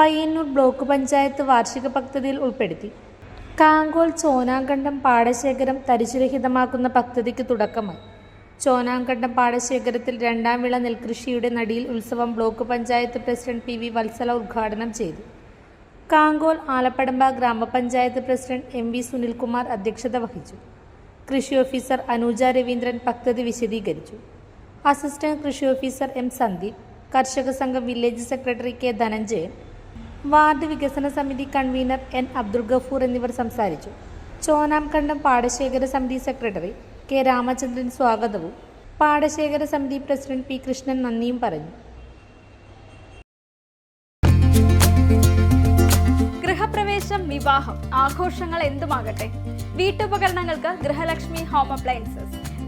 Payyanur block panchayat വാർഷിക പദ്ധതിയിൽ ഉൾപ്പെടുത്തി. കാങ്കോൾ ചോനാങ്കണ്ടം പാടശേഖരം തരിശുരഹിതമാക്കുന്ന പദ്ധതിക്ക് തുടക്കമായി. ചോനാങ്കണ്ടം പാടശേഖരത്തിൽ രണ്ടാം വിള നെൽകൃഷിയുടെ നടിയിൽ ഉത്സവം block panchayat president P V Valsala ഉദ്ഘാടനം ചെയ്തു. കാങ്കോൽ ആലപ്പടമ്പ ഗ്രാമപഞ്ചായത്ത് പ്രസിഡന്റ് എം വി സുനിൽകുമാർ അധ്യക്ഷത വഹിച്ചു. കൃഷി ഓഫീസർ അനൂജ രവീന്ദ്രൻ പദ്ധതി വിശദീകരിച്ചു. അസിസ്റ്റന്റ് കൃഷി ഓഫീസർ എം സന്ദീപ് കർഷക സംഘം village secretary K Dhananjayan ward വികസന സമിതി കൺവീനർ എൻ അബ്ദുൾ ഗഫൂർ എന്നിവർ സംസാരിച്ചു. ചോനാംകണ്ടം പാടശേഖര സമിതി സെക്രട്ടറി കെ രാമചന്ദ്രൻ സ്വാഗതവും. പാടശേഖര സമിതി പ്രസിഡന്റ് പി കൃഷ്ണൻ നന്ദിയും പറഞ്ഞു. ഗൃഹപ്രവേശം വിവാഹം ആഘോഷങ്ങൾ എന്തുമാകട്ടെ? വീട്ടുപകരണങ്ങൾക്ക് Grihalakshmi home appliances.